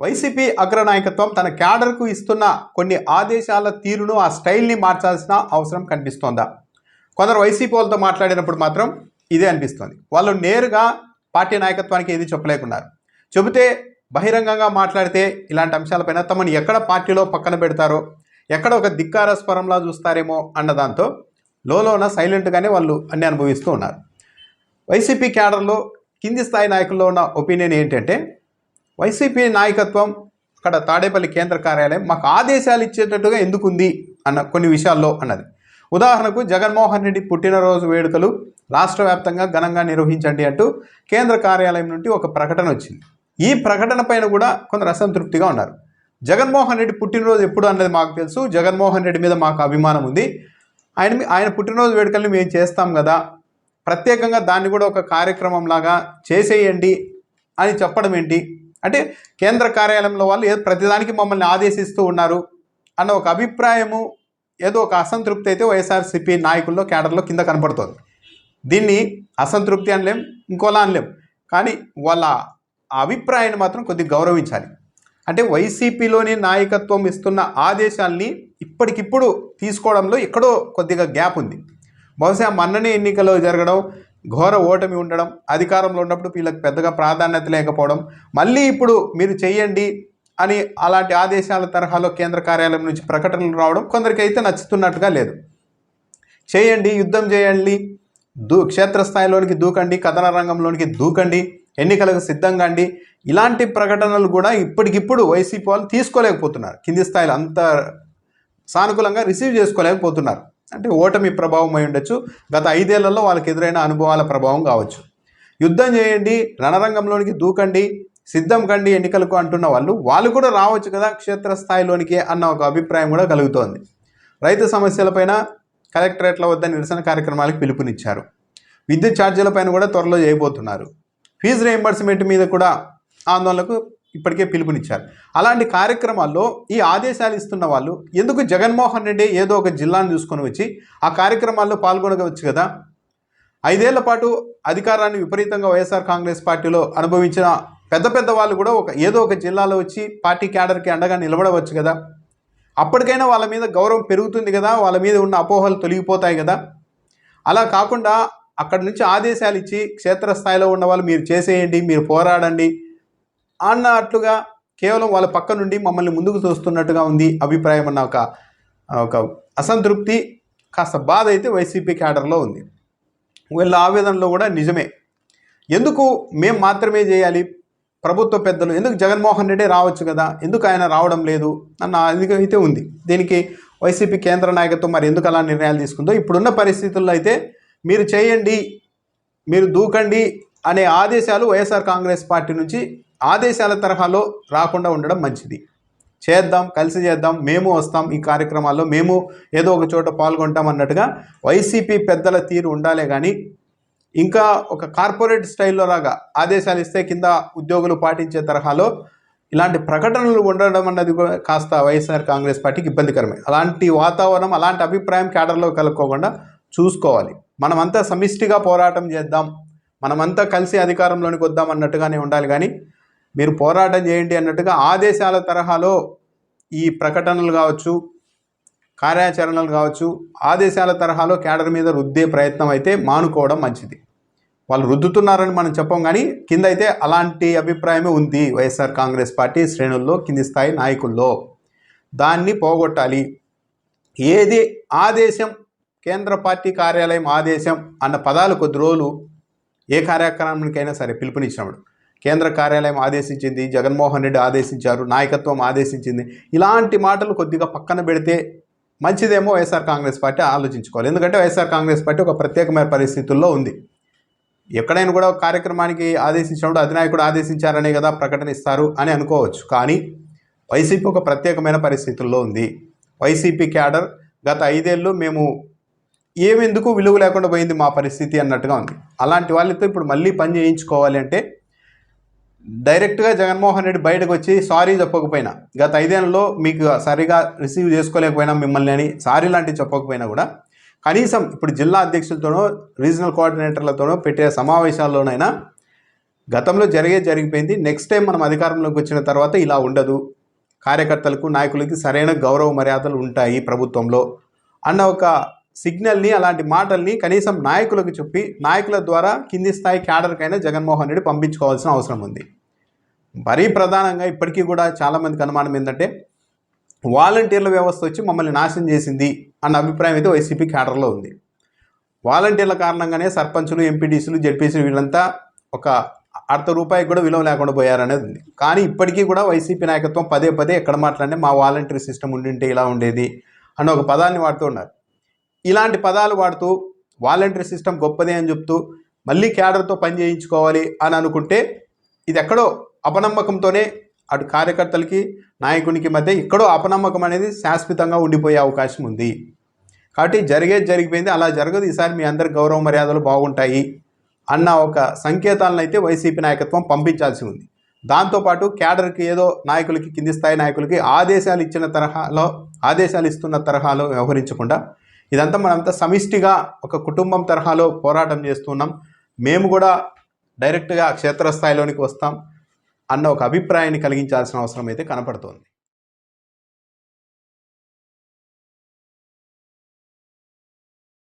YCP అగ్రనాయకత్వం తన క్యాడర్కు ఇస్తున్న కొన్ని ఆదేశాల తీరును ఆ స్టైల్ని మార్చాల్సిన అవసరం కనిపిస్తోందా? కొందరు వైసీపీ వాళ్ళతో మాట్లాడినప్పుడు మాత్రం ఇదే అనిపిస్తోంది. వాళ్ళు నేరుగా పార్టీ నాయకత్వానికి ఏది చెప్పలేకున్నారు. చెబితే బహిరంగంగా మాట్లాడితే ఇలాంటి అంశాలపైన తమను ఎక్కడ పార్టీలో పక్కన పెడతారో ఎక్కడ ఒక ధిక్కార స్వరంలా చూస్తారేమో అన్న దాంతో లోలోన సైలెంట్గానే వాళ్ళు అన్ని అనుభవిస్తూ ఉన్నారు. వైసీపీ క్యాడర్లో కింది స్థాయి నాయకుల్లో ఉన్న ఒపీనియన్ ఏంటంటే వైసీపీ నాయకత్వం అక్కడ తాడేపల్లి కేంద్ర కార్యాలయం మాకు ఆదేశాలు ఇచ్చేటట్టుగా ఎందుకుంది అన్న కొన్ని విషయాల్లో అన్నది. ఉదాహరణకు జగన్మోహన్ రెడ్డి పుట్టినరోజు వేడుకలు రాష్ట్ర వ్యాప్తంగా ఘనంగా నిర్వహించండి అంటూ కేంద్ర కార్యాలయం నుండి ఒక ప్రకటన వచ్చింది. ఈ ప్రకటన పైన కూడా కొందరు అసంతృప్తిగా ఉన్నారు. జగన్మోహన్ రెడ్డి పుట్టినరోజు ఎప్పుడు అన్నది మాకు తెలుసు. జగన్మోహన్ రెడ్డి మీద మాకు అభిమానం ఉంది. ఆయన ఆయన పుట్టినరోజు వేడుకల్ని మేము చేస్తాం కదా. ప్రత్యేకంగా దాన్ని కూడా ఒక కార్యక్రమం లాగా చేసేయండి అని చెప్పడం ఏంటి? అంటే కేంద్ర కార్యాలయంలో వాళ్ళు ఏదో ప్రతిదానికి మమ్మల్ని ఆదేశిస్తూ ఉన్నారు అన్న ఒక అభిప్రాయము ఏదో ఒక అసంతృప్తి అయితే వైఎస్ఆర్సీపీ నాయకుల్లో కేడర్లో కింద కనపడుతుంది. దీన్ని అసంతృప్తి అనలేం ఇంకోలా అనలేం. కానీ వాళ్ళ అభిప్రాయాన్ని మాత్రం కొద్దిగా గౌరవించాలి. అంటే వైసీపీలోని నాయకత్వం ఇస్తున్న ఆదేశాల్ని ఇప్పటికిప్పుడు తీసుకోవడంలో ఎక్కడో కొద్దిగా గ్యాప్ ఉంది. బహుశా మన్ననే ఎన్నికలు జరగడం ఘోర ఓటమి ఉండడం అధికారంలో ఉన్నప్పుడు వీళ్ళకి పెద్దగా ప్రాధాన్యత లేకపోవడం మళ్ళీ ఇప్పుడు మీరు చెయ్యండి అని అలాంటి ఆదేశాల తరహాలో కేంద్ర కార్యాలయం నుంచి ప్రకటనలు రావడం కొందరికైతే నచ్చుతున్నట్టుగా లేదు. చేయండి యుద్ధం చేయండి దూ క్షేత్రస్థాయిలోనికి దూకండి కథన రంగంలోనికి దూకండి ఎన్నికలకు సిద్ధంగా అండి. ఇలాంటి ప్రకటనలు కూడా ఇప్పటికిప్పుడు వైసీపీ వాళ్ళు తీసుకోలేకపోతున్నారు. కింది స్థాయిలో అంత సానుకూలంగా రిసీవ్ చేసుకోలేకపోతున్నారు. అంటే ఓటమి ప్రభావం అయి ఉండొచ్చు. గత ఐదేళ్ళలో వాళ్ళకి ఎదురైన అనుభవాల ప్రభావం కావచ్చు. యుద్ధం చేయండి రణరంగంలోనికి దూకండి సిద్ధం కండి ఎన్నికలకు అంటున్న వాళ్ళు వాళ్ళు కూడా రావచ్చు కదా క్షేత్రస్థాయిలోనికి అన్న ఒక అభిప్రాయం కూడా కలుగుతోంది. రైతు సమస్యలపైన కలెక్టరేట్ల వద్ద నిరసన కార్యక్రమాలకు పిలుపునిచ్చారు. విద్యుత్ ఛార్జీలపైన కూడా త్వరలో చేయబోతున్నారు. ఫీజు రియంబర్స్మెంట్ మీద కూడా ఆందోళనకు ఇప్పటికే పిలుపునిచ్చారు. అలాంటి కార్యక్రమాల్లో ఈ ఆదేశాలు ఇస్తున్న వాళ్ళు ఎందుకు జగన్మోహన్ రెడ్డి ఏదో ఒక జిల్లాను చూసుకొని వచ్చి ఆ కార్యక్రమాల్లో పాల్గొనవచ్చు కదా? ఐదేళ్ళ పాటు అధికారాన్ని విపరీతంగా వైఎస్ఆర్ కాంగ్రెస్ పార్టీలో అనుభవించిన పెద్ద పెద్ద వాళ్ళు కూడా ఒక ఏదో ఒక జిల్లాలో వచ్చి పార్టీ క్యాడర్కి అండగా నిలబడవచ్చు కదా? అప్పటికైనా వాళ్ళ మీద గౌరవం పెరుగుతుంది కదా? వాళ్ళ మీద ఉన్న అపోహలు తొలగిపోతాయి కదా? అలా కాకుండా అక్కడి నుంచి ఆదేశాలు ఇచ్చి క్షేత్రస్థాయిలో ఉన్న వాళ్ళు మీరు చేసేయండి మీరు పోరాడండి అన్నట్లుగా కేవలం వాళ్ళ పక్క నుండి మమ్మల్ని ముందుకు చూస్తున్నట్టుగా ఉంది అభిప్రాయం అన్న ఒక ఒక అసంతృప్తి కాస్త బాధ అయితే వైసీపీ క్యాడర్లో ఉంది. వీళ్ళ ఆవేదనలో కూడా నిజమే. ఎందుకు మేము మాత్రమే చేయాలి? ప్రభుత్వ పెద్దలు ఎందుకు జగన్మోహన్ రెడ్డి రావచ్చు కదా? ఎందుకు ఆయన రావడం లేదు? అన్న అయితే ఉంది. దీనికి వైసీపీ కేంద్ర నాయకత్వం మరి ఎందుకు అలా నిర్ణయాలు తీసుకుందో ఇప్పుడున్న పరిస్థితుల్లో అయితే మీరు చేయండి మీరు దూకండి అనే ఆదేశాలు వైఎస్ఆర్ కాంగ్రెస్ పార్టీ నుంచి ఆదేశాల తరహాలో రాకుండా ఉండడం మంచిది. చేద్దాం కలిసి చేద్దాం మేము వస్తాం ఈ కార్యక్రమాల్లో మేము ఏదో ఒక చోట పాల్గొంటాం అన్నట్టుగా వైసీపీ పెద్దల తీరు ఉండాలే కానీ ఇంకా ఒక కార్పొరేట్ స్టైల్లో లాగా ఆదేశాలు ఇస్తే కింద ఉద్యోగులు పాటించే తరహాలో ఇలాంటి ప్రకటనలు ఉండడం అన్నది కూడా కాస్త వైఎస్ఆర్ కాంగ్రెస్ పార్టీకి ఇబ్బందికరమే అలాంటి వాతావరణం అలాంటి అభిప్రాయం క్యాడర్లో కలుపుకోకుండా చూసుకోవాలి. మనమంతా సమిష్టిగా పోరాటం చేద్దాం మనమంతా కలిసి అధికారంలోనికి వద్దాం అన్నట్టుగానే ఉండాలి కానీ మీరు పోరాటం చేయండి అన్నట్టుగా ఆదేశాల తరహాలో ఈ ప్రకటనలు కావచ్చు కార్యాచరణలు కావచ్చు ఆదేశాల తరహాలో క్యాడర్ మీద రుద్దే ప్రయత్నం అయితే మానుకోవడం మంచిది. వాళ్ళు రుద్దుతున్నారని మనం చెప్పం కానీ కింద అయితే అలాంటి అభిప్రాయమే ఉంది వైఎస్ఆర్ కాంగ్రెస్ పార్టీ శ్రేణుల్లో కింది స్థాయి నాయకుల్లో. దాన్ని పోగొట్టాలి. ఏది ఆదేశం కేంద్ర పార్టీ కార్యాలయం ఆదేశం అన్న పదాలు కొద్ది రోజులు ఏ కార్యక్రమానికైనా సరే పిలుపునిచ్చినప్పుడు కేంద్ర కార్యాలయం ఆదేశించింది జగన్మోహన్ రెడ్డి ఆదేశించారు నాయకత్వం ఆదేశించింది. ఇలాంటి మాటలు కొద్దిగా పక్కన పెడితే మంచిదేమో వైఎస్ఆర్ కాంగ్రెస్ పార్టీ ఆలోచించుకోవాలి. ఎందుకంటే వైఎస్ఆర్ కాంగ్రెస్ పార్టీ ఒక ప్రత్యేకమైన పరిస్థితుల్లో ఉంది. ఎక్కడైనా కూడా కార్యక్రమానికి ఆదేశించినప్పుడు అధినాయకుడు ఆదేశించారనే కదా ప్రకటన ఇస్తారు అని అనుకోవచ్చు. కానీ వైసీపీ ఒక ప్రత్యేకమైన పరిస్థితుల్లో ఉంది. వైసీపీ క్యాడర్ గత ఐదేళ్ళు మేము ఏమెందుకు విలువ లేకుండా పోయింది మా పరిస్థితి అన్నట్టుగా ఉంది. అలాంటి వాళ్ళతో ఇప్పుడు మళ్ళీ పని చేయించుకోవాలి అంటే డైరెక్ట్గా జగన్మోహన్ రెడ్డి బయటకు వచ్చి సారీ చెప్పకపోయినా గత ఐదేళ్ళలో మీకు సరిగా రిసీవ్ చేసుకోలేకపోయినా మిమ్మల్ని అని సారీ లాంటివి చెప్పకపోయినా కూడా కనీసం ఇప్పుడు జిల్లా అధ్యక్షులతోనో రీజనల్ కోఆర్డినేటర్లతోనో పెట్టే సమావేశాల్లోనైనా గతంలో జరిగే జరిగిపోయింది. నెక్స్ట్ టైం మనం అధికారంలోకి వచ్చిన తర్వాత ఇలా ఉండదు. కార్యకర్తలకు నాయకులకి సరైన గౌరవ మర్యాదలు ఉంటాయి ప్రభుత్వంలో అన్న ఒక సిగ్నల్ని అలాంటి మాటల్ని కనీసం నాయకులకు చెప్పి నాయకుల ద్వారా కింది స్థాయి క్యాడర్కైనా జగన్మోహన్ రెడ్డి పంపించుకోవాల్సిన అవసరం ఉంది. మరీ ప్రధానంగా ఇప్పటికీ కూడా చాలామందికి అనుమానం ఏంటంటే వాలంటీర్ల వ్యవస్థ వచ్చి మమ్మల్ని నాశనం చేసింది అన్న అభిప్రాయం అయితే వైసీపీ క్యాడర్లో ఉంది. వాలంటీర్ల కారణంగానే సర్పంచులు ఎంపీడీసీలు జెడ్పీసీలు వీళ్ళంతా ఒక అర్ధ రూపాయికి కూడా విలువ లేకుండా పోయారనేది ఉంది. కానీ ఇప్పటికీ కూడా వైసీపీ నాయకత్వం పదే పదే ఎక్కడ మాట్లాడినా మా వాలంటీర్ సిస్టమ్ ఉండింటే ఇలా ఉండేది అన్న ఒక పదాన్ని వాడుతూ ఉన్నారు. ఇలాంటి పదాలు వాడుతూ వాలంటీర్ సిస్టమ్ గొప్పదే అని చెప్తూ మళ్ళీ క్యాడర్తో పని చేయించుకోవాలి అని అనుకుంటే ఇది ఎక్కడో అపనమ్మకంతోనే అటు కార్యకర్తలకి నాయకునికి మధ్య ఎక్కడో అపనమ్మకం అనేది శాశ్వతంగా ఉండిపోయే అవకాశం ఉంది. కాబట్టి జరిగేది జరిగిపోయింది అలా జరగదు. ఈసారి మీ అందరి గౌరవ మర్యాదలు బాగుంటాయి అన్న ఒక సంకేతాలను అయితే వైసీపీ నాయకత్వం పంపించాల్సి ఉంది. దాంతోపాటు క్యాడర్కి ఏదో నాయకులకి కింది స్థాయి నాయకులకి ఆదేశాలు ఇచ్చిన తరహాలో ఆదేశాలు ఇస్తున్న తరహాలో వ్యవహరించకుండా ఇదంతా మనంతా సమిష్టిగా ఒక కుటుంబం తరహాలో పోరాటం చేస్తున్నాం మేము కూడా డైరెక్ట్గా క్షేత్రస్థాయిలోనికి వస్తాం అన్న ఒక అభిప్రాయాన్ని కలిగించాల్సిన అవసరం అయితే కనపడుతోంది.